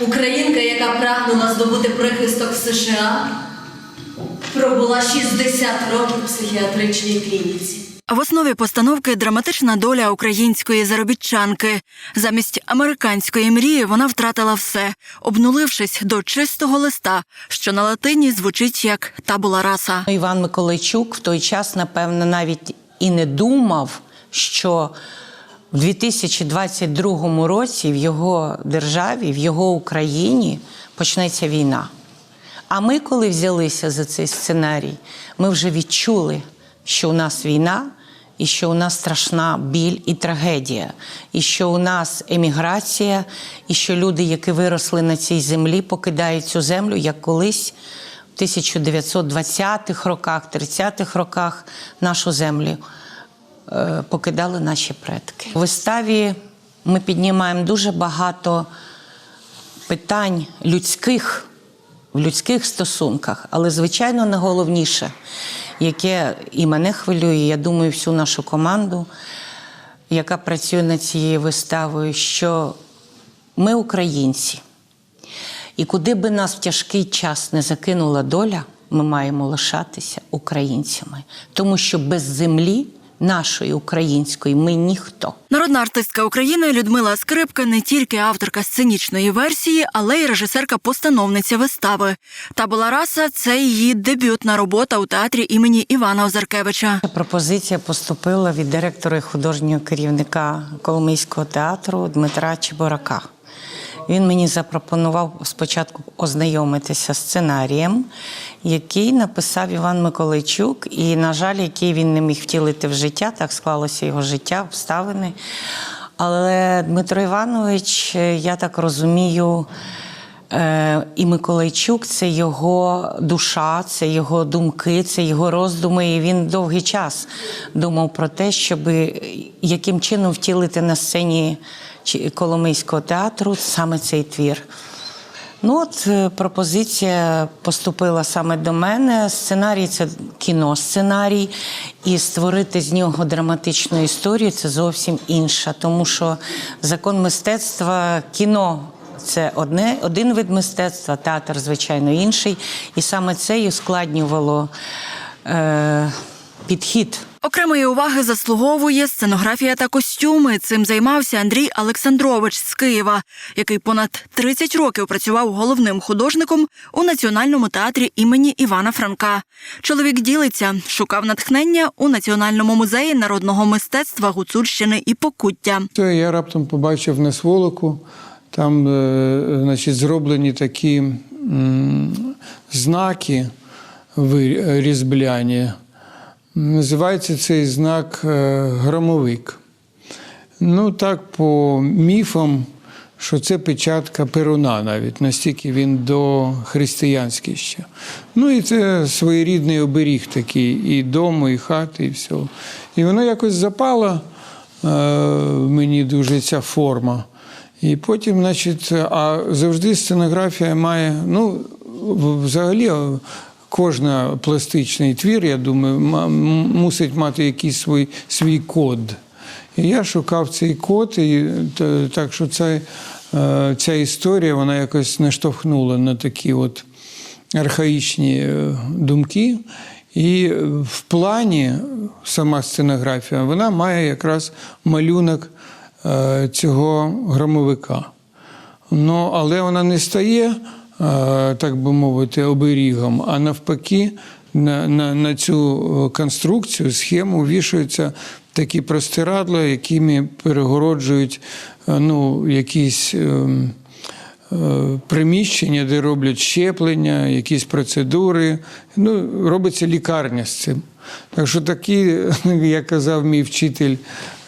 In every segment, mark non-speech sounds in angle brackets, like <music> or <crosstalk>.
Українка, яка прагнула здобути прихисток в США, пробула 60 років в психіатричній клініці. В основі постановки драматична доля української заробітчанки. Замість американської мрії вона втратила все, обнулившись до чистого листа, що на латині звучить як табула раса. Іван Миколайчук в той час, напевно, навіть і не думав, що в 2022 році в його державі, в його Україні почнеться війна. А ми, коли взялися за цей сценарій, ми вже відчули, що у нас війна, і що у нас страшна біль і трагедія, і що у нас еміграція, і що люди, які виросли на цій землі, покидають цю землю, як колись в 1920-х роках, 30-х роках нашу землю покидали наші предки. У виставі ми піднімаємо дуже багато питань людських в людських стосунках, але звичайно найголовніше, яке і мене хвилює, я думаю, всю нашу команду, яка працює над цією виставою, що ми українці. І куди би нас в тяжкий час не закинула доля, ми маємо лишатися українцями, тому що без землі нашої української ми ніхто. Народна артистка України Людмила Скрипка не тільки авторка сценічної версії, але й режисерка-постановниця вистави. Табула раса це її дебютна робота у театрі імені Івана Озаркевича. Пропозиція поступила від директора і художнього керівника Коломийського театру Дмитра Чеборака. Він мені запропонував спочатку ознайомитися сценарієм, який написав Іван Миколайчук, і, на жаль, який він не міг втілити в життя, так склалося його життя, обставини. Але Дмитро Іванович, я так розумію, Е, І Миколайчук це його душа, це його думки, це його роздуми. І він довгий час думав про те, щоб яким чином втілити на сцені Коломийського театру саме цей твір. Ну от е, пропозиція поступила саме до мене. Сценарій це кіносценарій, і створити з нього драматичну історію це зовсім інша, тому що закон мистецтва кіно. Це одне, один вид мистецтва, театр, звичайно, інший. І саме це і ускладнювало е, підхід Окремої уваги заслуговує сценографія та костюми. Цим займався Андрій Олександрович з Києва, який понад 30 років працював головним художником у національному театрі імені Івана Франка. Чоловік ділиться, шукав натхнення у національному музеї народного мистецтва Гуцульщини і Покуття. Я раптом побачив на сволоку, там е, значить, зроблені такі знаки різбляні. Називається цей знак е, громовик. Ну, так, по міфам, що це печатка Перуна навіть, настільки він до християнський ще. Ну і це своєрідний оберіг такий і дому, і хати, і всього. І воно якось запало е, мені дуже ця форма. І потім, значить, а завжди сценографія має, ну, взагалі, кожна пластичний твір, я думаю, мусить мати якийсь свій, свій код. І я шукав цей код, і так що ця, е, ця історія вона якось наштовхнула на такі от архаїчні е, думки. І в плані сама сценографія вона має якраз малюнок е, цього громовика. Ну, але вона не стає, так би мовити, оберігом, а навпаки, на, на, на цю е, конструкцію, схему вішаються такі простирадла, якими перегороджують е, ну, якісь. е, Приміщення, де роблять щеплення, якісь процедури. Ну, робиться лікарня з цим. Так що такі, <laughs> як казав мій вчитель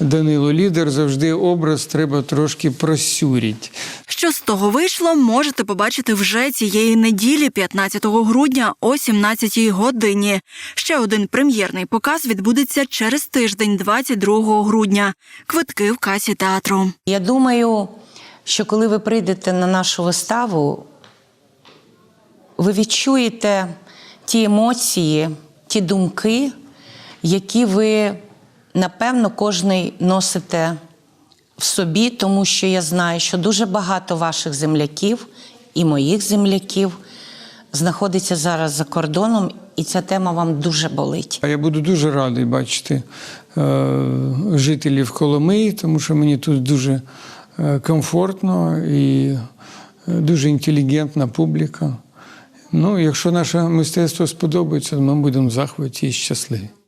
Данило Лідер, завжди образ треба трошки просюрити. Що з того вийшло, можете побачити вже цієї неділі, 15 грудня о 17-й годині. Ще один прем'єрний показ відбудеться через тиждень, 22 грудня. Квитки в касі театру. Я думаю, що коли ви прийдете на нашу виставу, ви відчуєте ті емоції, ті думки, які ви, напевно, кожний носите в собі, тому що я знаю, що дуже багато ваших земляків і моїх земляків знаходиться зараз за кордоном, і ця тема вам дуже болить. А я буду дуже радий бачити е, жителів Коломиї, тому що мені тут дуже е, комфортно і е, дуже інтелігентна публіка. Ну, якщо наше мистецтво сподобається, ми будемо в захваті і щасливі.